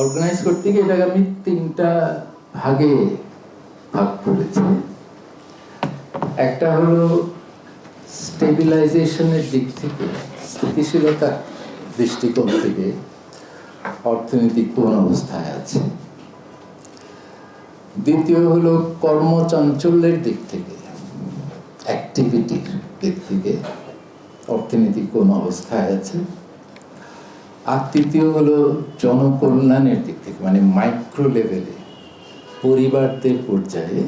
Organise করতে গিয়ে এটাকে আমি তিনটা ভাগে ভাগ করেছি। একটা হলো স্টেবিলাইজেশনের দিক থেকে স্থিতিশীলতার দৃষ্টিকোণ থেকে অর্থনীতি কোন অবস্থায় আছে। দ্বিতীয় হলো কর্মচাঞ্চল্যের দিক থেকে অ্যাক্টিভিটির দিক থেকে অর্থনীতি কোন অবস্থায় আছে। আর তৃতীয় হলো জনকল্যাণের দিক থেকে মানে মাইক্রো লেভেলে পরিবারদের পর্যায়ে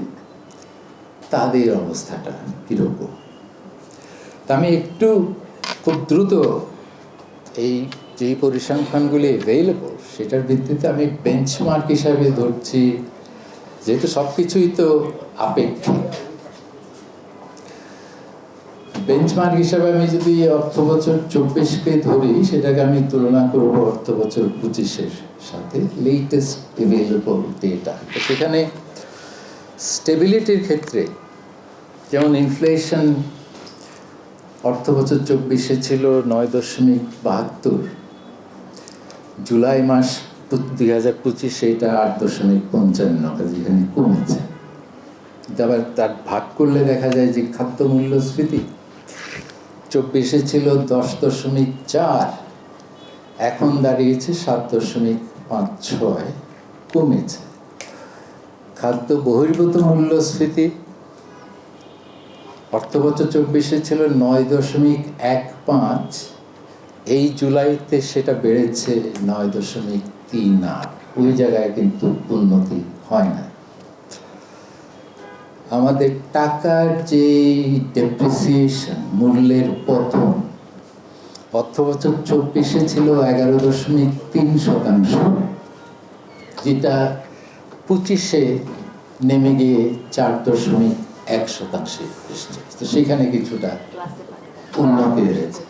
তাদের অবস্থাটা কীরকম? তা আমি একটু খুব দ্রুত এই যে পরিসংখ্যানগুলি অ্যাভেলেবল সেটার ভিত্তিতে আমি বেঞ্চমার্ক হিসাবে ধরছি, যেহেতু সব কিছুই তো আপেক্ষিক। বেঞ্চমার্ক হিসাবে আমি যদি অর্থ বছর চব্বিশকে ধরি, সেটাকে আমি তুলনা করব অর্থ বছর পঁচিশের সাথে লেটেস্ট এভেলেবল ডেটা সেখানে স্টেবিলিটির ক্ষেত্রে, যেমন ইনফ্লেশন অর্থ বছর চব্বিশে ছিল নয় দশমিক বাহাত্তর, জুলাই মাস দুই হাজার পঁচিশে এটা আট দশমিক পঞ্চান্ন এখানে কমেছে। আবার তার ভাগ করলে দেখা যায় যে খাদ্য মূল্যস্ফীতি চব্বিশে ছিল দশ দশমিক চার, এখন দাঁড়িয়েছে সাত দশমিক পাঁচ ছয়, কমেছে। খাদ্য বহির্ভূত মূল্যস্ফীতি অর্থবছর চব্বিশে ছিল নয় দশমিক এক পাঁচ, এই জুলাইতে সেটা বেড়েছে নয় দশমিক তিন আট। ওই জায়গায় কিন্তু উন্নতি হয় না আমাদের টাকার যে ডেপ্রিসিয়েশন মূল্যের পতন অর্থ বছর চব্বিশে ছিল এগারো দশমিক তিন শতাংশ, যেটা পঁচিশে নেমে গিয়ে চার দশমিক এক শতাংশে এসছে। তো সেখানে কিছুটা উন্নতি হয়েছে।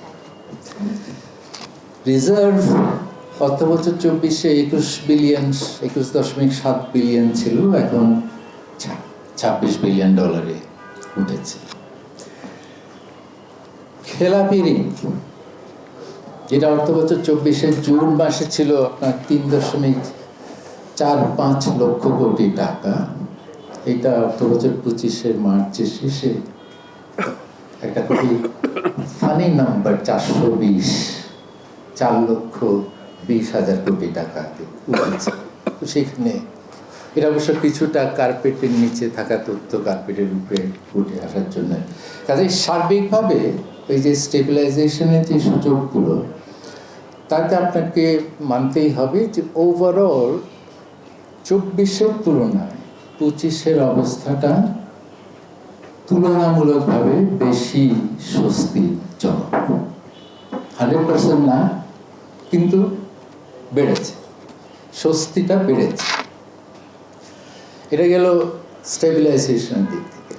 রিজার্ভ অর্থ বছর চব্বিশে একুশ বিলিয়ন একুশ দশমিক সাত বিলিয়ন ছিল, এখন ছাব্বিশ বিলিয়ন ডলারে উঠেছে। খেলাপি ঋণ, যেটা অর্থ বছর চব্বিশে জুন মাসে ছিল আপনার তিন দশমিক চার পাঁচ লক্ষ কোটি টাকা। এটা অর্থ বছর পঁচিশের মার্চের শেষে একটা খুবই ফানি নাম্বার চারশো বিশ, চার লক্ষ বিশ হাজার কোটি টাকা উঠেছে। সেখানে এটা অবশ্য কিছুটা কার্পেটের নিচে থাকা তথ্য কার্পেটের উপরে উঠে আসার জন্য। কাজে সার্বিকভাবে ওই যে স্টেবিলাইজেশনের যে সুযোগগুলো, তাতে আপনাকে মানতেই হবে যে ওভারঅল চব্বিশের তুলনায় পঁচিশের অবস্থাটা তুলনামূলকভাবে বেশি স্বস্তিজনক। হান্ড্রেড পার্সেন্ট না, কিন্তু বেড়েছে। স্বস্তিটা বেড়েছে। এটা গেল স্টেবিলাইজেশনের দিক থেকে।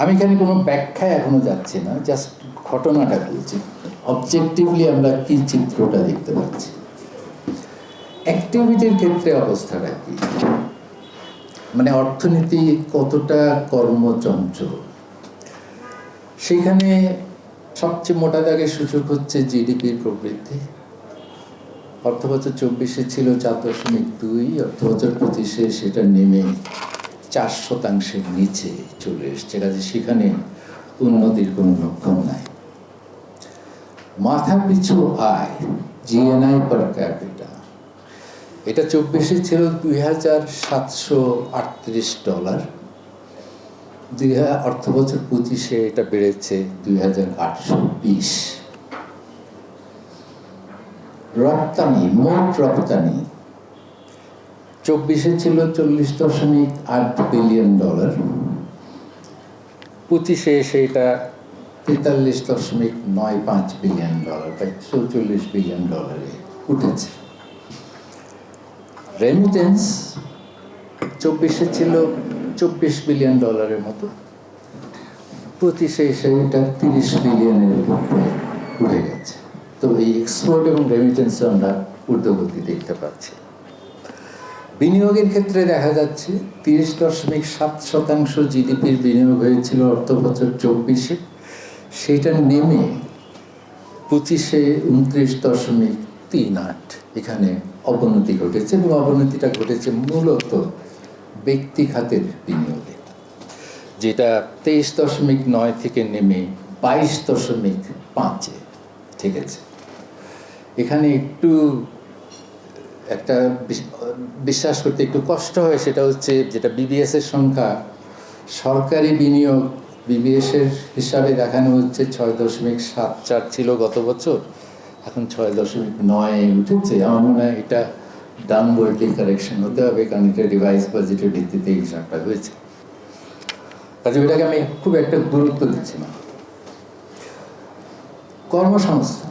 আমি এখানে কোনো ব্যাখ্যায় এখনও যাচ্ছি না জাস্ট ঘটনাটা বলছি। অবজেক্টিভলি আমরা কি চিত্রটা দেখতে পাচ্ছি? অ্যাক্টিভিটির ক্ষেত্রে অবস্থাটা কি? মানে অর্থনীতি কতটা কর্মচঞ্চল? সেখানে সবচেয়ে মোটা দাগের সূচক হচ্ছে জিডিপির প্রবৃদ্ধি। অর্থবছর চব্বিশে ছিল চার দশমিক দুই, অর্থবছর পঁচিশে সেটা নেমে চার শতাংশের নিচে চলে এসছে। কাজে সেখানে উন্নতির কোনো লক্ষণ নাই। মাথা পিছু আয় জিএনআই পার ক্যাপিটা এটা চব্বিশে ছিল দুই হাজার সাতশো আটত্রিশ ডলার। দুই অর্থ বছর পঁচিশে এটা বেড়েছে দুই হাজার আটশো বিশ। রপ্তানি, মোট রপ্তানি। চব্বিশে ছিল চল্লিশ দশমিক আট বিলিয়ন ডলার। পঁচিশে এসে এটা তেতাল্লিশ দশমিক নয় পাঁচ বিলিয়ন ডলার প্রায় চৌচল্লিশ বিলিয়ন ডলারে উঠেছে। রেমিটেন্স চব্বিশে ছিল চব্বিশ বিলিয়ন ডলারের মতো। পঁচিশে এসে এটা তিরিশ বিলিয়নের উপরে তো এই এক্সপোর্ট এবং রেমিটেন্সে আমরা ঊর্ধ্বগতি দেখতে পাচ্ছি। বিনিয়োগের ক্ষেত্রে দেখা যাচ্ছে তিরিশ দশমিক সাত শতাংশ জিডিপির বিনিয়োগ হয়েছিল অর্থ বছর চব্বিশে। সেটা নেমে পঁচিশে উনত্রিশ দশমিক তিন আট এখানে অবনতি ঘটেছে এবং অবনতিটা ঘটেছে মূলত ব্যক্তি খাতের বিনিয়োগে, যেটা তেইশ দশমিক নয় থেকে নেমে বাইশ দশমিক পাঁচে, ঠিক আছে? এখানে একটু একটা বিশ্বাস করতে একটু কষ্ট হয়, সেটা হচ্ছে যেটা বিবিএস এর সংখ্যা, সরকারি বিনিয়োগ বিবিএস এর হিসাবে দেখানো হচ্ছে ছয় দশমিক সাত চার ছিল গত বছর, এখন ছয় দশমিক নয় উঠেছে। আমার মনে হয় এটা ডাউনওয়ার্ডলি কারেকশন হতে হবে, কারণ এটা রিভাইজ বাজেটের ভিত্তিতে হিসাবটা হয়েছে। কাজে এটাকে আমি খুব একটা গুরুত্ব দিচ্ছি না। কর্মসংস্থান।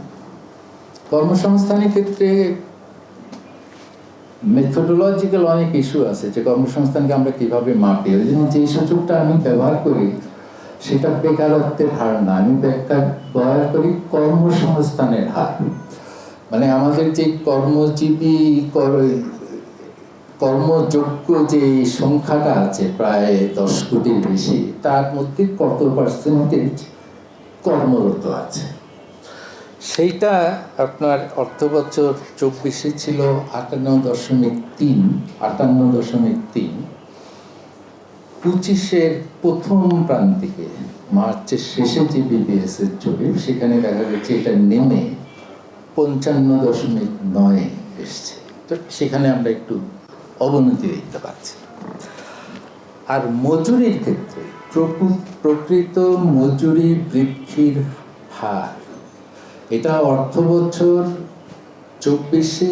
কর্মসংস্থানের ক্ষেত্রে মেথোডোলজিক্যাল অনেক ইস্যু আছে যে কর্মসংস্থানকে আমরা কীভাবে মাপি। ওই জন্য যে সুযোগটা আমি ব্যবহার করি, সেটা বেকারত্বের হার না। আমি বেকার- ব্যবহার করি কর্মসংস্থানের হার। মানে আমাদের যে কর্মজীবী, কর- কর্মযোগ্য যে সংখ্যাটা আছে প্রায় দশ কোটির বেশি, তার মধ্যে কত পার্সেন্টেজ কর্মরত আছে? সেইটা আপনার অর্থ বছর চব্বিশে ছিল আটান্ন দশমিক তিন, আটান্ন দশমিক তিন। পঁচিশের প্রথম প্রান্তিকে মার্চের শেষে যে বিবিএস এর জরিপ সেখানে দেখা গেছে এটা নেমে পঞ্চান্ন দশমিক নয় এসছে। তো সেখানে আমরা একটু অবনতি দেখতে পাচ্ছি। আর মজুরির ক্ষেত্রে প্রকু- প্রকৃত মজুরি বৃদ্ধির হার এটা অর্থ বছর চব্বিশে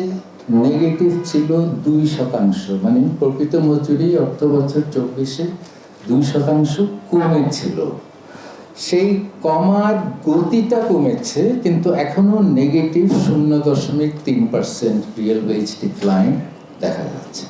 নেগেটিভ ছিল দুই শতাংশ। মানে প্রকৃত মজুরি অর্থ বছর চব্বিশে দুই শতাংশ কমেছিল। সেই কমার গতিটা কমেছে, কিন্তু এখনও নেগেটিভ শূন্য দশমিক তিন পার্সেন্ট রিয়েল ওয়েজ ডিক্লাইন দেখা যাচ্ছে।